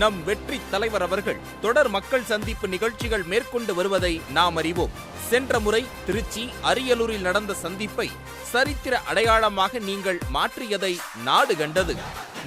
நம் வெற்றி தலைவர் அவர்கள் தொடர் மக்கள் சந்திப்பு நிகழ்ச்சிகள் மேற்கொண்டு வருவதை நாம் அறிவோம். சென்ற முறை திருச்சி அரியலூரில் நடந்த சந்திப்பை சரித்திர அடையாளமாக நீங்கள் மாற்றியதை நாடு கண்டது.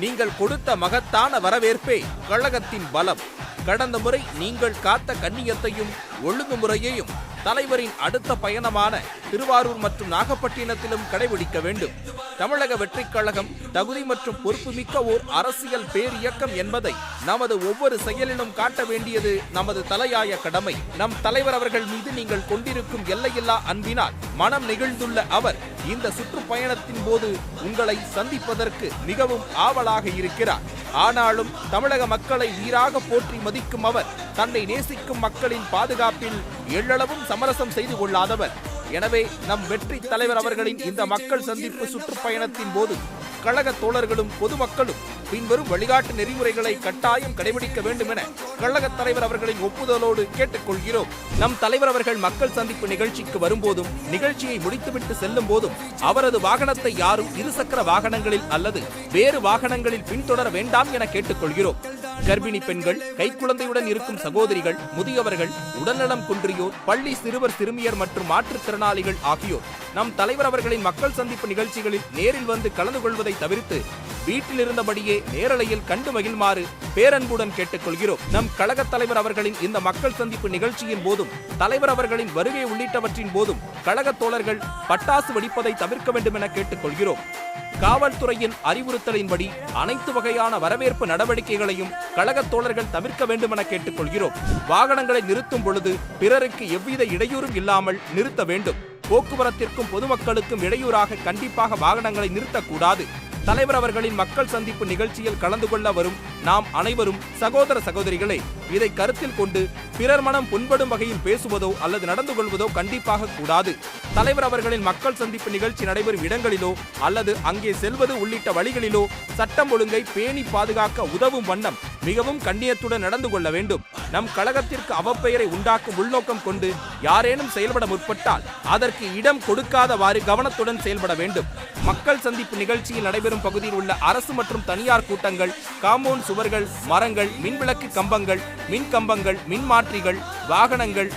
நீங்கள் கொடுத்த மகத்தான வரவேற்பே கழகத்தின் பலம். கடந்த முறை நீங்கள் காத்த கண்ணியத்தையும் ஒழுங்குமுறையையும் தலைவரின் அடுத்த பயணமான திருவாரூர் மற்றும் நாகப்பட்டினத்திலும் கடைபிடிக்க வேண்டும். தமிழக வெற்றிக் கழகம் தகுதி மற்றும் பொறுப்புமிக்க ஓர் அரசியல் பேரியக்கம் என்பதை நமது ஒவ்வொரு செயலிலும் காட்ட வேண்டியது நமது தலையாய கடமை. நம் தலைவர் அவர்கள் மீது நீங்கள் கொண்டிருக்கும் எல்லையில்லா அன்பினால் மனம் நெகிழ்ந்துள்ள அவர் இந்த சுற்றுப்பயணத்தின் போது உங்களை சந்திப்பதற்கு மிகவும் ஆவலாக இருக்கிறார். ஆனாலும் தமிழக மக்களை வீராக போற்றி மதிக்கும் அவர் தன்னை நேசிக்கும் மக்களின் பாதுகாப்பில் எள்ளளவும் சமரசம் செய்து கொள்ளாதவர். எனவே நம் வெற்றி தலைவர் அவர்களின் இந்த மக்கள் சந்திப்பு சுற்றுப்பயணத்தின் போது கழக தோழர்களும் பொதுமக்களும் பின்வரும் வழிகாட்டு நெறிமுறைகளை கட்டாயம் கடைபிடிக்க வேண்டும் என கழக தலைவர் அவர்களின் ஒப்புதலோடு கேட்டுக்கொள்கிறோம். நம் தலைவர் அவர்கள் மக்கள் சந்திப்பு நிகழ்ச்சிக்கு வரும்போதும் நிகழ்ச்சியை முடித்துவிட்டு செல்லும் போதும் அவரது வாகனத்தை யாரும் இருசக்கர வாகனங்களில் அல்லது வேறு வாகனங்களில் பின்தொடர வேண்டாம் என கேட்டுக்கொள்கிறோம். கர்ப்பிணி பெண்கள் கைக்குழந்தையுடன் இருக்கும் சகோதரிகள் முதியவர்கள் உடல்நலம் குன்றியோர் பள்ளி சிறுவர் சிறுமியர் மற்றும் மாற்றுத்திறனாளிகள் ஆகியோர். நம் தலைவர் அவர்களின் மக்கள் சந்திப்பு நிகழ்ச்சிகளில் நேரில் வந்து கலந்து கொள்வதை தவிர்த்து வீட்டில் இருந்தபடியே நேரலையில் கண்டு மகிழ்மாறு பேரன்புடன் கேட்டுக்கொள்கிறோம். நம் கழக தலைவர் அவர்களின் இந்த மக்கள் சந்திப்பு நிகழ்ச்சியின் போதும் தலைவர் அவர்களின் வருகை உள்ளிட்டவற்றின் போதும் கழக தோழர்கள் பட்டாசு வெடிப்பதை தவிர்க்க வேண்டும் என கேட்டுக்கொள்கிறோம். காவல்துறையின் அறிவுறுத்தலின்படி அனைத்து வகையான வரவேற்பு நடவடிக்கைகளையும் கழக தோழர்கள் தவிர்க்க வேண்டுமென கேட்டுக்கொள்கிறோம். வாகனங்களை நிறுத்தும் பொழுது பிறருக்கு எவ்வித இடையூறும் இல்லாமல் நிறுத்த வேண்டும். போக்குவரத்திற்கும் பொதுமக்களுக்கும் இடையூறாக கண்டிப்பாக வாகனங்களை நிறுத்தக்கூடாது. தலைவர் அவர்களின் மக்கள் சந்திப்பு நிகழ்ச்சியில் கலந்து கொள்ள வரும் நாம் அனைவரும் சகோதர சகோதரிகளை இதை கருத்தில் கொண்டு பிறர் மனம் புண்படும் வகையில் பேசுவதோ அல்லது நடந்து கொள்வதோ கண்டிப்பாக கூடாது. தலைவர் அவர்களின் மக்கள் சந்திப்பு நிகழ்ச்சி நடைபெறும் இடங்களிலோ அல்லது அங்கே செல்வது உள்ளிட்ட வழிகளிலோ சட்டம் ஒழுங்கை பேணி பாதுகாக்க உதவும் வண்ணம் மிகவும் கண்ணியத்துடன் நடந்து கொள்ள வேண்டும். நம் கழகத்திற்கு அவப்பெயரை உண்டாக்கும் உள்நோக்கம் கொண்டு யாரேனும் செயல்பட முற்பட்டால் அதற்கு இடம் கொடுக்காதவாறு கவனத்துடன் செயல்பட வேண்டும். மக்கள் சந்திப்பு நிகழ்ச்சியில் நடைபெறும் பகுதியில் உள்ள அரசு மற்றும் தனியார் கூட்டங்கள் காம்பவுண்ட் சுவர்கள் மரங்கள் மின்விளக்கு கம்பங்கள் மின் கம்பங்கள் மின் மாற்றிகள் வாகனங்கள்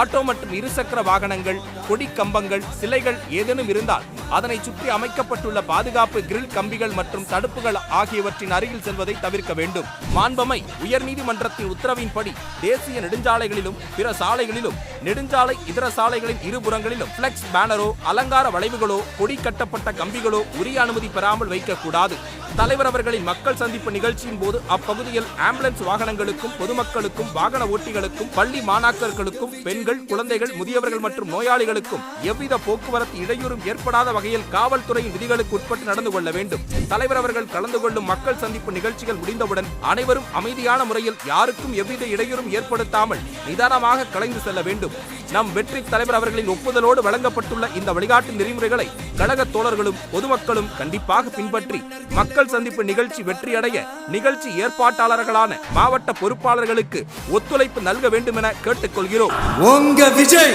ஆட்டோ மற்றும் இருசக்கர வாகனங்கள் கொடி கம்பங்கள் சிலைகள் ஏதேனும் இருந்தால் அதனை சுற்றி அமைக்கப்பட்டுள்ள பாதுகாப்பு கிரில் கம்பிகள் மற்றும் தடுப்புகள் ஆகியவற்றின் அருகில் செல்வதை தவிர்க்க வேண்டும். மாண்பமை உயர்நீதிமன்றத்தின் உத்தரவின்படி தேசிய நெடுஞ்சாலைகளிலும் பிற சாலைகளிலும் நெடுஞ்சாலை இதர சாலைகளின் இருபுறங்களிலும் பிளெக்ஸ் பேனரோ அலங்கார வளைவுகளோ கொடி கட்டப்பட்ட கம்பிகளோ உரிய அனுமதி பெறாமல் வைக்கக்கூடாது. தலைவர் அவர்களின் மக்கள் சந்திப்பு நிகழ்ச்சியின் போது அப்பகுதியில் ஆம்புலன்ஸ் வாகனங்களுக்கும் பொதுமக்களுக்கும் வாகன ஓட்டிகளுக்கும் பள்ளி மாணாக்கர்களுக்கும் பெண்கள் குழந்தைகள் முதியவர்கள் மற்றும் நோயாளிகளுக்கும் எவ்வித போக்குவரத்து இடையூறும் ஏற்படாத வகையில் காவல்துறையின் விதிகளுக்கு உட்பட்டு நடந்து கொள்ள வேண்டும். தலைவர் அவர்கள் கலந்து கொள்ளும் மக்கள் சந்திப்பு நிகழ்ச்சிகள் முடிந்தவுடன் அனைவரும் அமைதியான முறையில் யாருக்கும் எவ்வித இடையூறும் ஏற்படுத்தாமல் நிதானமாக கலைந்து செல்ல வேண்டும். நம் வெற்றி தலைவர் அவர்களின் ஒப்புதலோடு வழங்கப்பட்டுள்ள இந்த வழிகாட்டு நெறிமுறைகளை கழக தோழர்களும் பொதுமக்களும் கண்டிப்பாக பின்பற்றி மக்கள் சந்திப்பு நிகழ்ச்சி வெற்றியடைய நிகழ்ச்சி ஏற்பாட்டாளர்களான மாவட்ட பொறுப்பாளர்களுக்கு ஒத்துழைப்பு நல்க வேண்டும் என கேட்டுக்கொள்கிறோம். உங்க விஜய்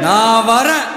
நான் வரேன்.